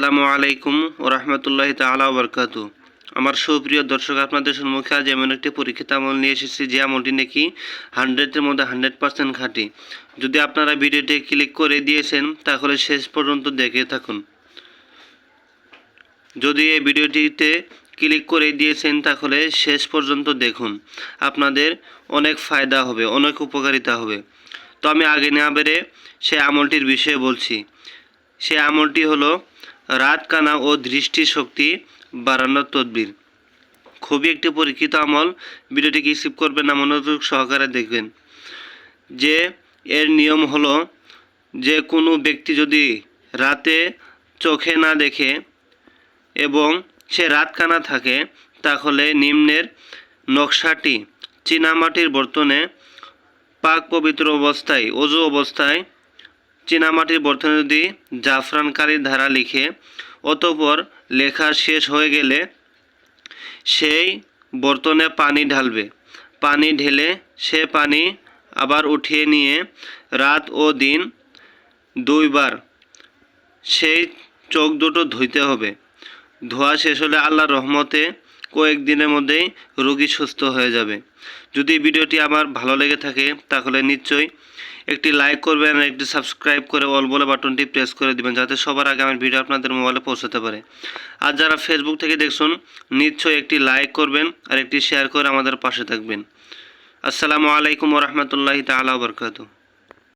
আসসালামু আলাইকুম ও রহমতুল্লাহ তালা বরকাত আমার সুপ্রিয় দর্শক, আপনাদের সম্মুখে আজ এমন একটি পরীক্ষিত আমল নিয়ে এসেছি যে আমলটি নাকি হান্ড্রেডের মধ্যে হান্ড্রেড পার্সেন্ট খাঁটি। যদি আপনারা ভিডিওটি ক্লিক করে দিয়েছেন, তাহলে শেষ পর্যন্ত দেখে থাকুন। যদি এই ভিডিওটিতে ক্লিক করে দিয়েছেন, তাহলে শেষ পর্যন্ত দেখুন। আপনাদের অনেক ফায়দা হবে, অনেক উপকারিতা হবে। তো আমি আগে না বেড়ে সে আমলটির বিষয়ে বলছি। সে আমলটি হলো রাত কানা ও দৃষ্টি শক্তি বাড়ানোর তদবির। খুবই একটি পরীক্ষিত আমল। ভিডিওটি কি স্কিপ করবেন না, মনোযোগ সহকারে দেখবেন। যে এর নিয়ম হলো, যে কোনো ব্যক্তি যদি রাতে চোখে না দেখে এবং সে রাত কানা থাকে, তাহলে নিম্নের নকশাটি চীনামাটির বর্তনে পাক পবিত্র অবস্থায়, অজু অবস্থায় চীনামাটির যদি জাফরান কালির ধারা লিখে, অতপর লেখা শেষ হয়ে গেলে সেই বর্তনে পানি ঢালবে। পানি ঢেলে সে পানি আবার উঠিয়ে নিয়ে রাত ও দিন দুইবার সেই চোখ দুটো ধুইতে হবে। ধোয়া শেষ হলে আল্লাহর রহমতে কয়েকদিনের মধ্যেই রোগী সুস্থ হয়ে যাবে। যদি ভিডিওটি আমার ভালো লেগে থাকে, তাহলে নিশ্চয়ই একটি লাইক করবেন একটি সাবস্ক্রাইব করে অল বলে বাটনটি প্রেস করে দেবেন যাতে সবার আগে আমার ভিডিও আপনাদের মোবাইলে পৌঁছাতে পারে। আর যারা ফেসবুক থেকে দেখছেন, নিশ্চয়ই একটি লাইক করবেন আর একটি শেয়ার করে আমাদের পাশে থাকবেন। আসসালামু আলাইকুম রহমতুল্লাহি তালা বরকাতু